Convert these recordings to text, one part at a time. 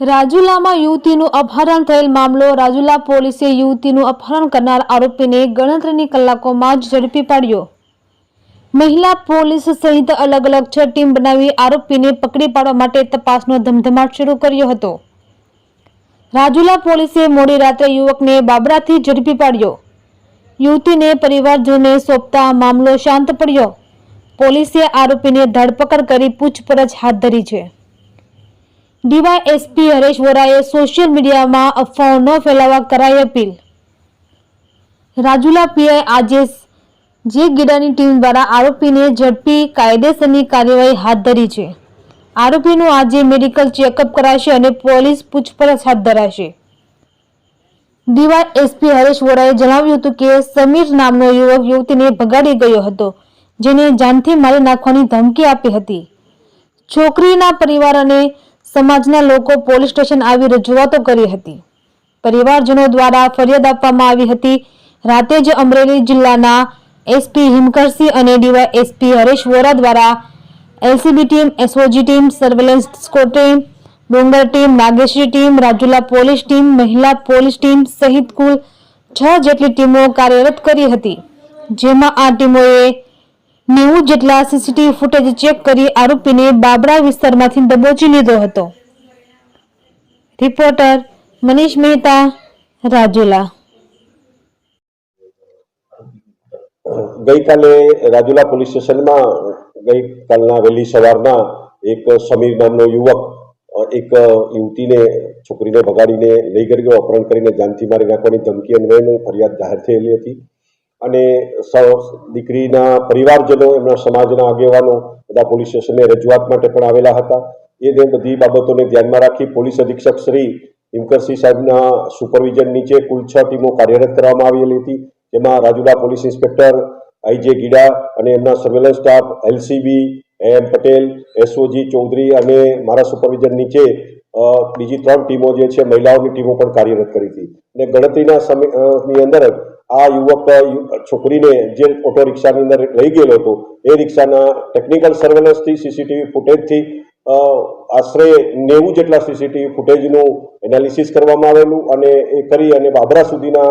રાજુલામાં યુવતીનું અપહરણ થયેલ મામલો, રાજુલા પોલીસે યુવતીનું અપહરણ કરનાર આરોપીને ગણતરીની કલાકોમાં જ ઝડપી પાડ્યો. મહિલા પોલીસ સહિત અલગ અલગ છ ટીમ બનાવી આરોપીને પકડી પાડવા માટે તપાસનો ધમધમાટ શરૂ કર્યો હતો. રાજુલા પોલીસે મોડી રાત્રે યુવકને બાબરાથી ઝડપી પાડ્યો. યુવતીને પરિવારજનોને સોંપતા મામલો શાંત પડ્યો. પોલીસે આરોપીને ધરપકડ કરી પૂછપરછ હાથ ધરી છે. ડીવાયએસપી હરેશ વોરાએ સોશિયલ મીડિયામાં અફવાઓ ન ફેલાવવા કરાઈ અપીલ. રાજુલા પીઆઈ આજે જે ગીડાની ટીમ દ્વારા આરોપીને ઝડપી કાયદેસરની કાર્યવાહી હાથ ધરી છે. આરોપીનું આજે મેડિકલ ચેકઅપ કરાશે અને પોલીસ પૂછપરછ હાથ ધરાશે. ડીવાયએસપી હરેશ વોરાએ જણાવ્યું હતું કે સમીર નામનો યુવક યુવતીને ભગાડી ગયો હતો, જેને જાનથી મારી નાખવાની ધમકી આપી હતી. છોકરીના પરિવાર અને સમાજના લોકો પોલીસ સ્ટેશન આવી રજૂઆતો કરી હતી. પરિવારજનો દ્વારા ફરિયાદ આપવામાં આવી હતી. રાતે જ અમરેલી જિલ્લાના એસપી હિમકરસિંહ અને ડીવાય એસપી હરેશ વોરા દ્વારા LCB team, SOG team, surveillance squad team, Dungar team, Nageshri team, Rajula police team, મહિલા પોલીસ ટીમ સહિત કુલ છ જેટલી ટીમો કાર્યરત કરી હતી. જેમાં આ ટીમોએ નેવું જેટલા સીસીટીવી ફૂટેજ ચેક કરી આરોપીને બાબરા વિસ્તારમાંથી દબોચી લીધો હતો. રિપોર્ટર મનીષ મહેતા, રાજુલા. ગઈકાલે રાજુલા પોલીસ સ્ટેશનમાં, ગઈકાલના વહેલી સવારના એક સમીર નામનો યુવક, એક યુવતીને, છોકરીને ભગાડીને લઈ ગયો. અપહરણ કરીને જાનથી મારી નાખવાની ધમકી અન્વયની ફરિયાદ જાહેર થયેલી હતી. અને સૌ, દીકરીના પરિવારજનો, એમના સમાજના આગેવાનો બધા પોલીસ સ્ટેશને રજૂઆત માટે પણ આવેલા હતા. એને બધી બાબતોને ધ્યાનમાં રાખી પોલીસ અધિક્ષક શ્રી હિમકરસિંહ સાહેબના સુપરવિઝન નીચે કુલ છ ટીમો કાર્યરત કરવામાં આવેલી હતી. જેમાં Rajula police inspector IJ Gida અને એમના surveillance staff LCB M Patel SOG Chaudhary અને મારા સુપરવિઝન નીચે બીજી ત્રણ ટીમો જે છે, મહિલાઓની ટીમો પણ કાર્યરત કરી હતી. અને ગણતરીના સમયની અંદર જ આ યુવક છોકરીને જે ઓટો રિક્ષાની અંદર લઈ ગયેલો હતો, એ રિક્ષાના ટેકનિકલ સર્વેલન્સથી, સીસીટીવી ફૂટેજથી આશરે નેવું જેટલા સીસીટીવી ફૂટેજનું એનાલિસિસ કરવામાં આવેલું અને એ કરી અને બાબરા સુધીના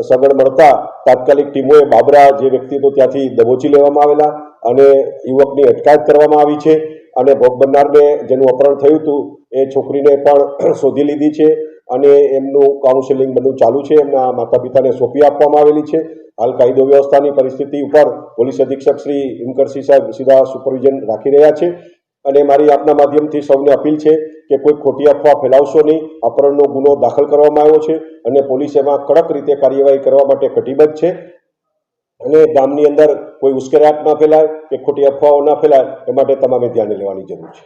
સગડ મળતા તાત્કાલિક ટીમોએ બાબરા જે વ્યક્તિ હતો ત્યાંથી દબોચી લેવામાં આવેલા અને યુવકની અટકાયત કરવામાં આવી છે અને ભોગ બનનારને જેનું અપહરણ થયું હતું એ છોકરીને પણ શોધી લીધી છે અને એમનું કાઉન્સેલિંગ બધું ચાલુ છે. એમના માતા પિતાને સોંપી આપવામાં આવેલી છે. હાલ કાયદો વ્યવસ્થાની પરિસ્થિતિ ઉપર પોલીસ અધિક્ષક શ્રી હિમકરસિંહ સાહેબ સીધા સુપરવિઝન રાખી રહ્યા છે. અને મારી આપના માધ્યમથી સૌને અપીલ છે કે કોઈ ખોટી અફવા ફેલાવશો નહીં. અપહરણનો ગુનો દાખલ કરવામાં આવ્યો છે અને પોલીસ એમાં કડક રીતે કાર્યવાહી કરવા માટે કટિબદ્ધ છે. અને ગામની અંદર કોઈ ઉશ્કેરાટ ના ફેલાય કે ખોટી અફવાઓ ના ફેલાય, એ માટે તમામે ધ્યાને લેવાની જરૂર છે.